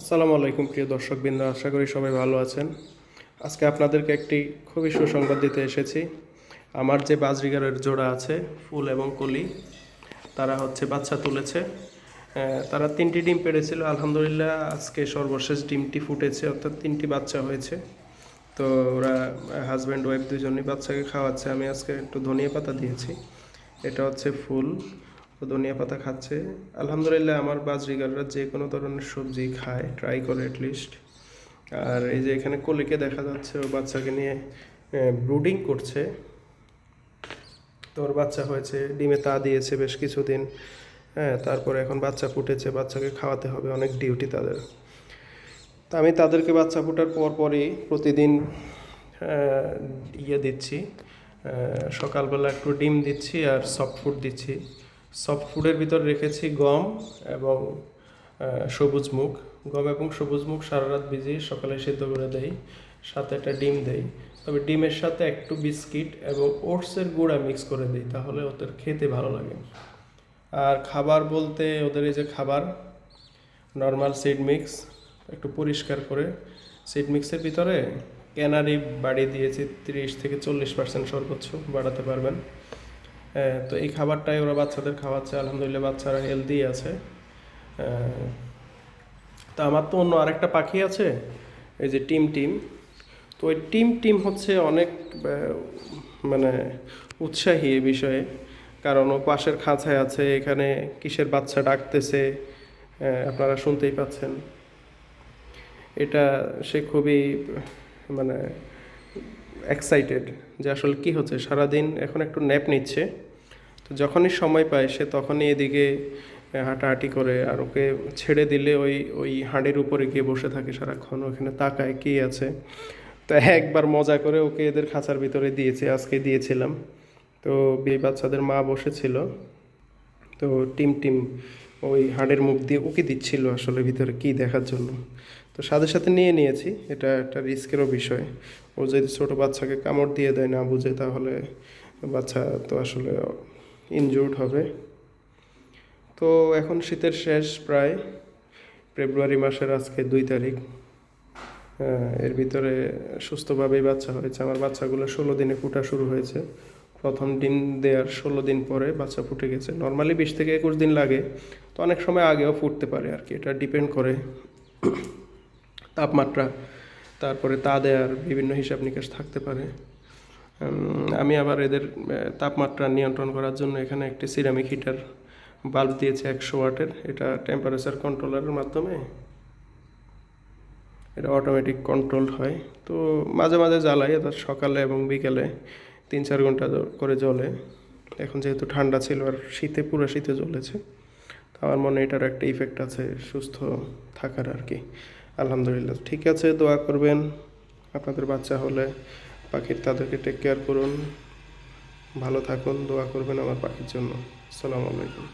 আসসালামু আলাইকুম, প্রিয় দর্শক দর্শকবৃন্দ। আশা করি সবাই ভালো আছেন। আজকে আপনাদেরকে একটি খুবই সুসংবাদ দিতে এসেছি। আমার যে বাজরিগারের জোড়া আছে, ফুল এবং কলি, তারা হচ্ছে বাচ্চা তুলেছে। তারা তিনটি ডিম পেড়েছিল। আলহামদুলিল্লাহ, আজকে সর্বশেষ ডিমটি ফুটেছে, অর্থাৎ তিনটি বাচ্চা হয়েছে। তো ওরা হাজব্যান্ড, ওয়াইফ দুজনই বাচ্চাকে খাওয়াচ্ছে। আমি আজকে একটু ধনিয়া পাতা দিয়েছি। এটা হচ্ছে ফুল। ধনিয়া পাতা খাচ্ছে। আলহামদুলিল্লাহ আমার বাজরিগাররা যে কোনো ধরনের সবজি খায় ট্রাই করে অ্যাটলিস্ট আর এই যে এখানে কলিকে দেখা যাচ্ছে, ও বাচ্চাকে নিয়ে ব্রুডিং করছে। তো ওর বাচ্চা হয়েছে, ডিমে তা দিয়েছে বেশ কিছুদিন। হ্যাঁ তারপরে এখন বাচ্চা ফুটেছে, বাচ্চাকে খাওয়াতে হবে, অনেক ডিউটি তাদের। তা আমি তাদেরকে বাচ্চা ফোটার পর পরই প্রতিদিন ইয়ে দিচ্ছি। সকালবেলা একটু ডিম দিচ্ছি আর সফট ফুড দিচ্ছি। সফট ফুডের ভিতর রেখেছি গম এবং সবুজ মুখ গম এবং সবুজ মুগ সারা রাত ভিজিয়ে সকালে সিদ্ধ করে দেই, সাথে একটা ডিম দেই। তবে ডিমের সাথে একটু বিস্কিট এবং ওটসের গুঁড়া মিক্স করে দিই, তাহলে ওদের খেতে ভালো লাগে। আর খাবার বলতে ওদের এই যে খাবার নর্মাল সিড মিক্স একটু পরিষ্কার করে। সিড মিক্সের ভিতরে ক্যানারি বাড়িয়ে দিয়েছি তিরিশ থেকে চল্লিশ পার্সেন্ট সর্বোচ্চ, বাড়াতে পারবেন। তো এই খাবারটাই ওরা বাচ্চাদের খাওয়াচ্ছে, আলহামদুলিল্লাহ বাচ্চারা হেলদি আছে। তা আমার তো অন্য আরেকটা পাখি আছে, এই যে টিম টিম। তো ওই টিম টিম হচ্ছে অনেক মানে উৎসাহী এ বিষয়ে, কারণ ও পাশের খাঁচায় আছে, এখানে কিসের বাচ্চা ডাকতেছে আপনারা শুনতেই পাচ্ছেন। এটা সে খুবই মানে এক্সাইটেড যে আসলে কি হচ্ছে? সারাদিন এখন একটু ন্যাপ নিচ্ছে। তো যখনই সময় পায়, সে তখনই এদিকে হাঁটাহাঁটি করে। আর ওকে ছেড়ে দিলে ওই ওই হাঁড়ির উপরে গিয়ে বসে থাকে সারাক্ষণ। ওখানে তাকায় কি আছে। তো একবার মজা করে ওকে এদের খাঁচার ভিতরে দিয়েছে, আজকে দিয়েছিলাম। তো বিয়ে বাচ্চাদের মা বসেছিল। তো টিম টিম ওই হাড়ের মুখ দিয়ে উকি দিচ্ছিল আসলে ভিতরে কি দেখার জন্য। তো সাথে সাথে নিয়ে নিয়েছি, এটা একটা রিস্কেরও বিষয়। ও যদি ছোটো বাচ্চাকে কামড় দিয়ে দেয় না বুঝে, তাহলে বাচ্চা তো আসলে ইনজুর্ড হবে। তো এখন শীতের শেষ প্রায়, ফেব্রুয়ারি মাসের আজকে দুই তারিখ। এর ভিতরে সুস্থভাবেই বাচ্চা হয়েছে। আমার বাচ্চাগুলো ষোলো দিনে ফুটা শুরু হয়েছে। প্রথম ডিম দেওয়ার ষোলো দিন পরে বাচ্চা ফুটে গেছে। নর্মালি বিশ থেকে একুশ দিন লাগে। তো অনেক সময় আগেও ফুটতে পারে আর কি। এটা ডিপেন্ড করে তাপমাত্রা, তারপরে তা দেওয়ার বিভিন্ন হিসাব নিকাশ থাকতে পারে। আমি আবার এদের তাপমাত্রা নিয়ন্ত্রণ করার জন্য এখানে একটি সিরামিক হিটার বাল্ব দিয়েছে একশো ওয়াটের। এটা টেম্পারেচার কন্ট্রোলারের মাধ্যমে। এটা অটোমেটিক কন্ট্রোল হয়। তো মাঝে মাঝে জ্বালাই, এটা সকালে এবং বিকেলে তিন চার ঘণ্টা করে জ্বলে। এখন যেহেতু ঠান্ডা ছিল আর শীতে, পুরো শীতে জ্বলেছে। তো আমার মনে এটার একটা ইফেক্ট আছে সুস্থ থাকার আর কি আলহামদুলিল্লাহ। ঠিক আছে, দোয়া করবেন। আপনাদের বাচ্চা হলে পাখির তাদেরকে টেক কেয়ার করুন। ভালো থাকুন, দোয়া করবেন আমার পাখির জন্য। আসসালামু আলাইকুম।